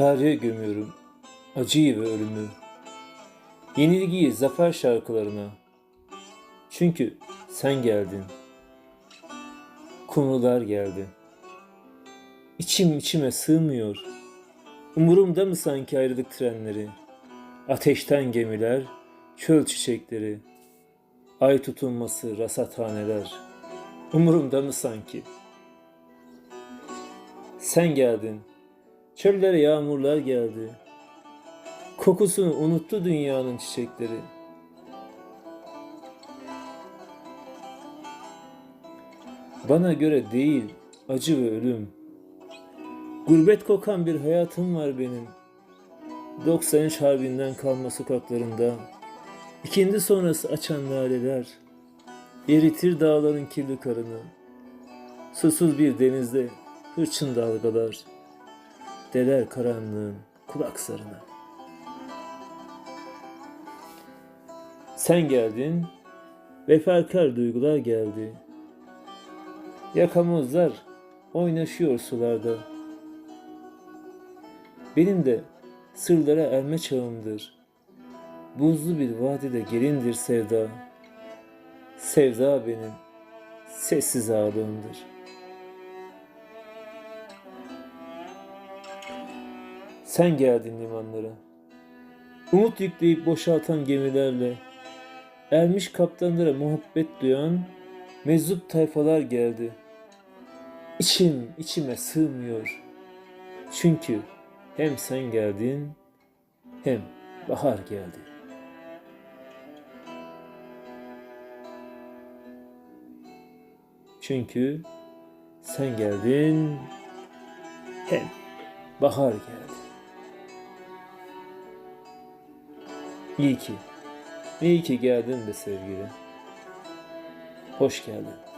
Tarihe gömüyorum acıyı ve ölümü. Yenilgiyi zafer şarkılarına. Çünkü sen geldin. Kumrular geldi. İçim içime sığmıyor. Umurumda mı sanki ayrılık trenleri? Ateşten gemiler, çöl çiçekleri, ay tutulması, rasathaneler. Umurumda mı sanki? Sen geldin. Çöllere yağmurlar geldi. Kokusunu unuttu dünyanın çiçekleri. Bana göre değil acı ve ölüm. Gurbet kokan bir hayatım var benim. 93 harbinden kalma sokaklarında. İkindi sonrası açan laleler. Eritir dağların kirli karını. Susuz bir denizde hırçın dalgalar. Deler karanlığın kulak sarına. Sen geldin, vefakar duygular geldi. Yakamozlar oynaşıyor sularda. Benim de sırlara erme çağımdır. Buzlu bir vadide gelindir sevda. Sevda benim sessiz ağlığımdır. Sen geldin limanlara. Umut yükleyip boşaltan gemilerle ermiş kaptanlara muhabbet duyan meczup tayfalar geldi. İçim içime sığmıyor. Çünkü hem sen geldin hem bahar geldi. Çünkü sen geldin hem bahar geldi. İyi ki, iyi ki geldin be sevgili. Hoş geldin.